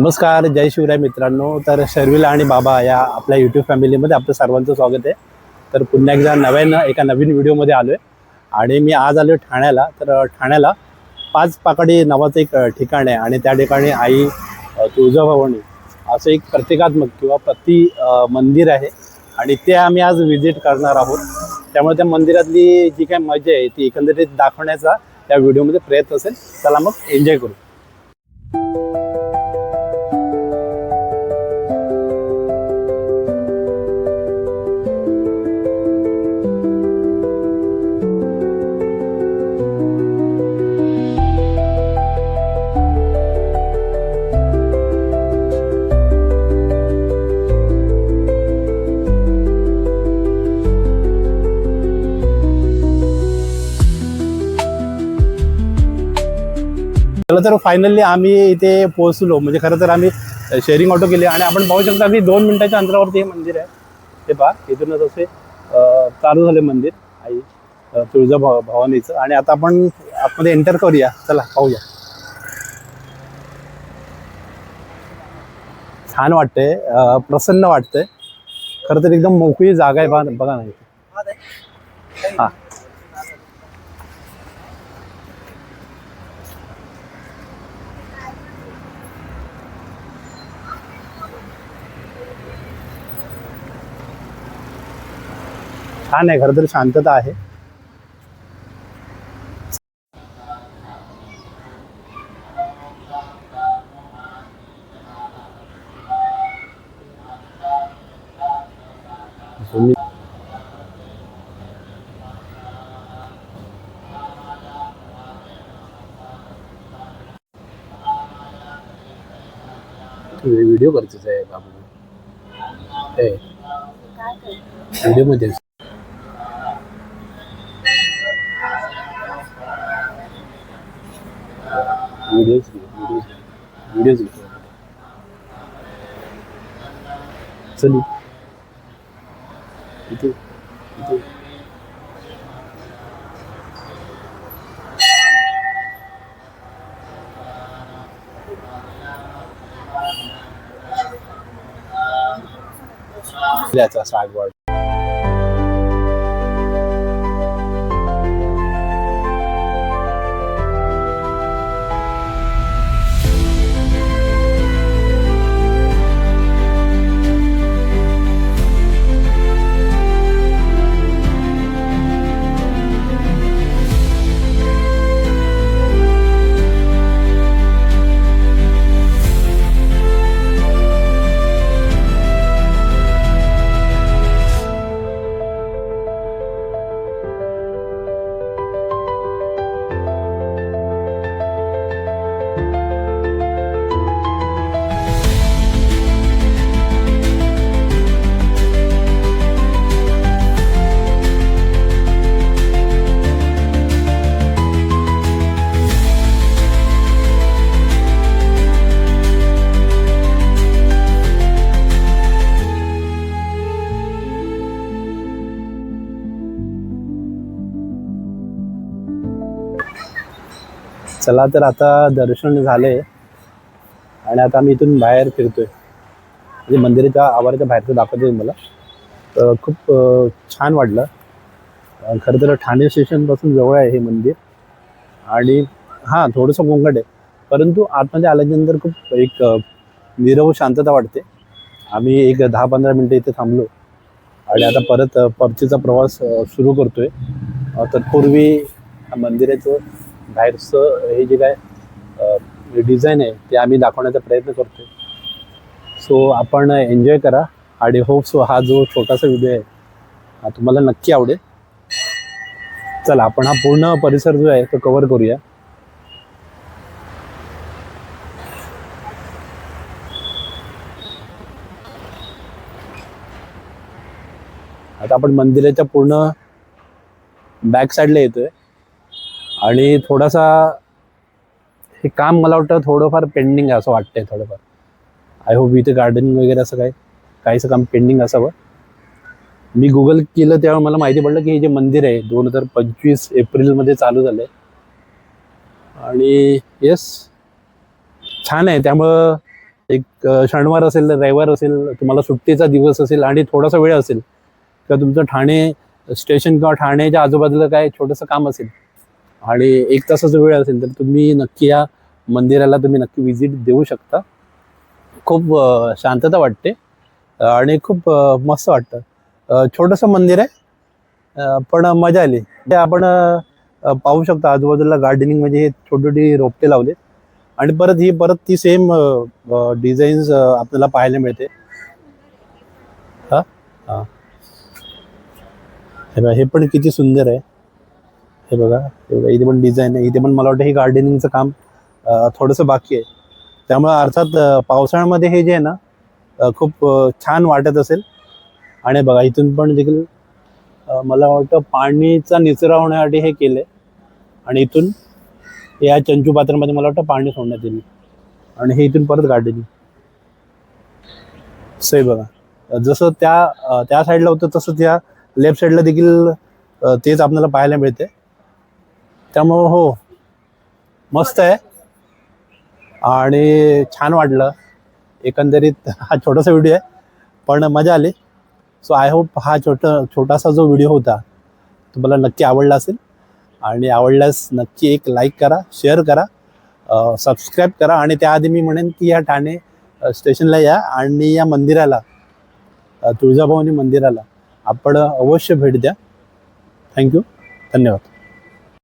नमस्कार जय शिवराय मित्रांनो. तर शर्विला आणि बाबा या आपल्या यूट्यूब फॅमिलीमध्ये आपलं सर्वांचं स्वागत आहे. तर पुन्हा एकदा नव्यानं एका नवीन व्हिडिओमध्ये आलो आहे आणि मी आज आलो ठाण्याला. तर ठाण्याला पाच पाकडी नावाचं एक ठिकाण आहे. आणि त्या ठिकाणी आई तुळजाभवणी तुळजाभवानी असं एक प्रतिकात्मक किंवा प्रति मंदिर आहे. आणि ते आम्ही आज व्हिजिट करणार आहोत. त्यामुळे त्या मंदिरातली जी काही मजा आहे ती एकंदरीत दाखवण्याचा त्या व्हिडिओमध्ये प्रयत्न असेल. चला मग एन्जॉय करू. चला तर फायनली आम्ही इथे पोहोचलो. म्हणजे खरं तर आम्ही शेअरिंग ऑटो केली आणि आपण पाहू शकता आम्ही दोन मिनिटाच्या अंतरावरती हे मंदिर आहे. ते पहा इथूनच असे चालू झाले मंदिर. आई तुळजा भव भवानीचं. आणि आता आपण आतमध्ये एंटर करूया. चला पाहूया. छान वाटतंय. प्रसन्न वाटतंय. खरं तर एकदम मोकळी जागा आहे बघा बघा ना इथे. हा. छान आहे खरं तर शांतता आहे. व्हिडिओ करतेच आहे बाबू व्हिडिओमध्ये Who does it? Who does it? Who does it? Cindy. You too. You too. That's a sideboard. चला तर आता दर्शन झाले. आणि आता आम्ही इथून बाहेर फिरतोय. म्हणजे मंदिराच्या आवाराच्या बाहेरचं दाखवते मला तर खूप छान वाटलं. खरं तर ठाणे स्टेशनपासून जवळ आहे हे मंदिर. आणि हां थोडंसं गोंगट आहे. परंतु आतमध्ये आल्याच्यानंतर खूप एक निरव शांतता वाटते. आम्ही एक दहा पंधरा मिनटं इथे थांबलो. आणि आता परत परतीचा प्रवास सुरू करतोय. तत्पूर्वी मंदिराचं बाहेरचं हे जे काय डिझाईन आहे ते आम्ही दाखवण्याचा प्रयत्न करतोय. सो आपण एन्जॉय करा आणि होप सो हा जो छोटासा व्हिडिओ आहे हा तुम्हाला नक्की आवडेल. चला आपण हा पूर्ण परिसर जो आहे तो कव्हर करूया. आता आपण मंदिराच्या पूर्ण बॅक साईडला येतोय. आणि थोडासा हे काम मला वाटतं थोडंफार पेंडिंग आहे असं वाटतंय थोडंफार. आय होप इथे गार्डनिंग वगैरे असं काय काहीसं काम पेंडिंग असावं. मी गुगल केलं त्यावेळी मला माहिती पडलं की हे जे मंदिर आहे दोन हजार पंचवीस एप्रिलमध्ये चालू झालं आहे आणि येस छान आहे. त्यामुळं एक शनिवार असेल रविवार असेल तुम्हाला सुट्टीचा दिवस असेल आणि थोडासा वेळ असेल किंवा तुमचं ठाणे स्टेशन किंवा ठाण्याच्या आजूबाजूला काय छोटंसं काम असेल आणि एक तासाचा वेळ असेल तर तुम्ही नक्की या मंदिराला तुम्ही नक्की व्हिजिट देऊ शकता. खूप शांतता वाटते आणि खूप मस्त वाटतं. छोटंसं मंदिर आहे पण मजा आली. ते आपण पाहू शकता आजूबाजूला गार्डनिंग म्हणजे हे छोटी छोटी रोपटे लावले आणि परत ही परत ती सेम डिझाईन्स आपल्याला पाहायला मिळते. हा? हा. हे पण किती सुंदर आहे. हे बघा हे बघा इथे पण डिझाईन आहे. इथे पण मला वाटतं हे गार्डनिंगचं काम थोडंसं बाकी आहे. त्यामुळे अर्थात पावसाळ्यामध्ये हे जे आहे ना खूप छान वाटत असेल. आणि बघा इथून पण देखील मला वाटतं पाणीचा निचरा होण्यासाठी हे केलंय. आणि इथून या चंचू पात्रामध्ये मला वाटतं पाणी सोडण्यात येईल. आणि हे इथून परत गार्डनिंग सही बघा. जसं त्या त्या साईडला होतं तसं त्या लेफ्ट साईडला देखील तेच आपल्याला पाहायला मिळते त्यामुळं हो मस्त आहे. आणि छान वाटलं. एकंदरीत हा छोटासा व्हिडिओ आहे पण मजा आली. सो आय होप हा छोटा छोटासा जो व्हिडिओ होता तुम्हाला नक्की आवडला असेल. आणि आवडल्यास नक्की एक लाईक करा शेअर करा सबस्क्राईब करा. आणि त्याआधी मी म्हणेन की या ठाणे स्टेशनला या आणि या मंदिराला तुळजाभवानी मंदिराला आपण अवश्य भेट द्या. थँक्यू धन्यवाद.